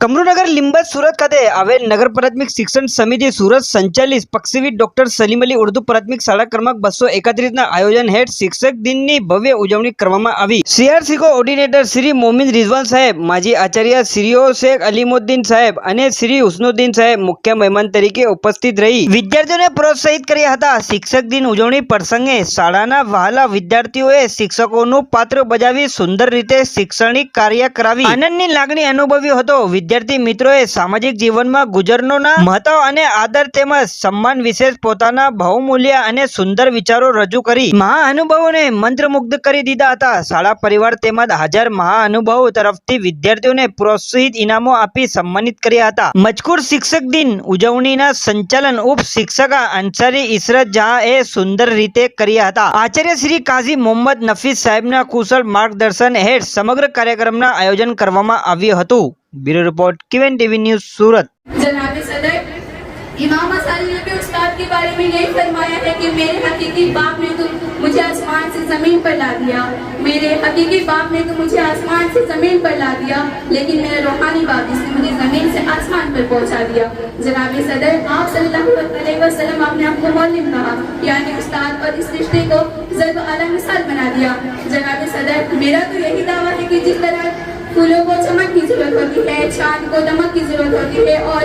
કમરુનગર લીંબત સુરત ખાતે આવેલ નગર પ્રાથમિક શિક્ષણ સમિતિ સુરત સંચાલિત પક્ષીવિદ ડોક્ટર સલીમ અલી ઉર્દુ પ્રાથમિક શાળા ક્રમાંક બસો એકત્રીસના આયોજન હેઠ શિક્ષક દિનની ભવ્ય ઉજવણી કરવામાં આવી. સીઆરસીકો ઓર્ડિનેટર શ્રી મોમિન રિઝવાન સાહેબ, માજી આચાર્ય શ્રીઓ શેખ અલીમુદ્દીન સાહેબ અને શ્રી હુસ્નુદ્દીન સાહેબ મુખ્ય મહેમાન તરીકે ઉપસ્થિત રહી. વિદ્યાર્થીઓને પ્રોત્સાહિત કર્યા હતા. શિક્ષક દિન ઉજવણી પ્રસંગે શાળાના વહાલા વિદ્યાર્થીઓએ શિક્ષકોનું પાત્ર બજાવી સુંદર રીતે શૈક્ષણિક કાર્ય કરાવી. આનંદની લાગણી અનુભવ્યો હતો. વિદ્યાર્થી મિત્રોએ સામાજિક જીવનમાં ગુજરનોના મહત્વ અને આદર તેમજ સન્માન વિશે પોતાના બહુમૂલ્ય અને સુંદર વિચારો રજૂ કરી મહાઅનુભવોને મંત્રમુગ્ધ કરી દીધા હતા. શાળા પરિવાર તેમજ હાજર મહાઅનુભવો તરફથી વિદ્યાર્થીઓને પ્રોત્સાહિત ઇનામો આપી સન્માનિત કર્યા હતા. મજકૂર શિક્ષક દિન ઉજવણીના સંચાલન ઉપ શિક્ષકા અંસારી ઈશરત જહાં એ સુંદર રીતે કર્યા હતા. આચાર્ય શ્રી કાઝી મોહમ્મદ નફીસ સાહેબના કુશળ માર્ગદર્શન હેઠ સમગ્ર કાર્યક્રમના આયોજન કરવામાં આવ્યું હતું. بیرو رپورٹ کیون ٹی وی نیوز سورت۔ جناب صدر، امام اصالی نے بھی استاد کے بارے میں یہی فرمایا ہے کہ میرے حقیقی باپ نے تو مجھے آسمان سے زمین پر لا دیا۔ میرے حقیقی باپ نے تو مجھے آسمان سے زمین پر لا دیا، لیکن میرے روحانی باپ اس نے مجھے زمین سے آسمان پر پہنچا دیا۔ جناب صدر، آپ صلی اللہ علیہ وسلم آپ نے آپ کو مولم کہا یعنی استاد اور اس رشتے کو ضرب عالم مثال بنا دیا۔ جناب صدر، میرا تو یہی دعویٰ ہے کہ جس طرح پھولوں کو چمک کی ضرورت ہوتی ہے، چاند کو دمک کی ضرورت ہوتی ہے اور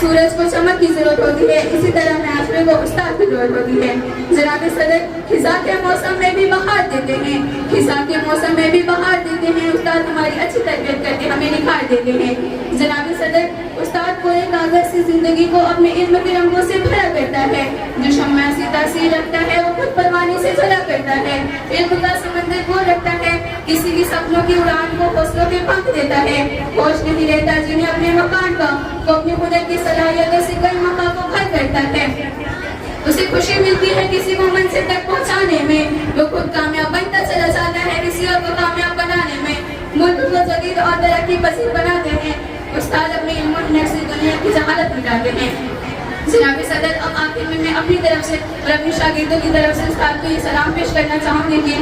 سورج کو چمک کی ضرورت ہوتی ہے۔ اسی طرح محافرے کو استاد کی ضرورت ہوتی ہے۔ جناب صدر خزا کے موسم میں بھی بہار دیتے ہیں۔ خزا کے موسم میں بھی بہار دیتے ہیں۔ استاد ہماری اچھی تربیت کر کے ہمیں نکھار دیتے ہیں۔ جناب صدر، استاد پورے کاغذ سے زندگی کو اپنے علم کے رنگوں سے بھرا کرتا ہے۔ جو شمع سے تاثیر رکھتا ہے، وہ خود پروانی سے جھلا کرتا ہے۔ علم کا سمندر وہ رکھتا ہے کسی بھی سپنوں کی اڑان کو حوصلوں کے پھنک دیتا ہے۔ ہوش نہیں رہتا جنہیں اپنے مکان کا وہ اپنی قدرت کی صلاحیتوں سے کئی مکان کو گھر کرتا ہے۔ اسے خوشی ملتی ہے کسی کو منزل تک پہنچانے میں وہ خود کامیاب بنتا چلا جاتا ہے کسی اور کو کامیاب بنانے میں۔ ملک کو جدید اور ترقی پذیر بناتے ہیں۔ استاد اپنے علم و نفس دنیا کی جہالت مٹاتے ہیں۔ جناب صدر، اب آخر میں میں اپنی طرف سے اور اپنے شاگردوں کی طرف سے استاد کو یہ سلام پیش کرنا چاہوں گے کہ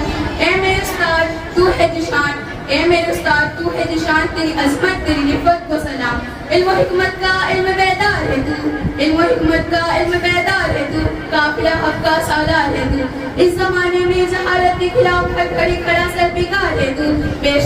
اے میرے استاد، تو ہے جشان اے میرے استاد، تو ہے جشان تیری عظمت، تیری نفت کو سلام۔ علم و حکمت کا علم بیدار ہے تو، علم و حکمت کا علم بیدار ہے تو، قافلہ حق کا سالار ہے تو۔ اس زمانے میں جہالت کے خلاف پر کھڑی کھڑا سر بیکار ہے تو، بے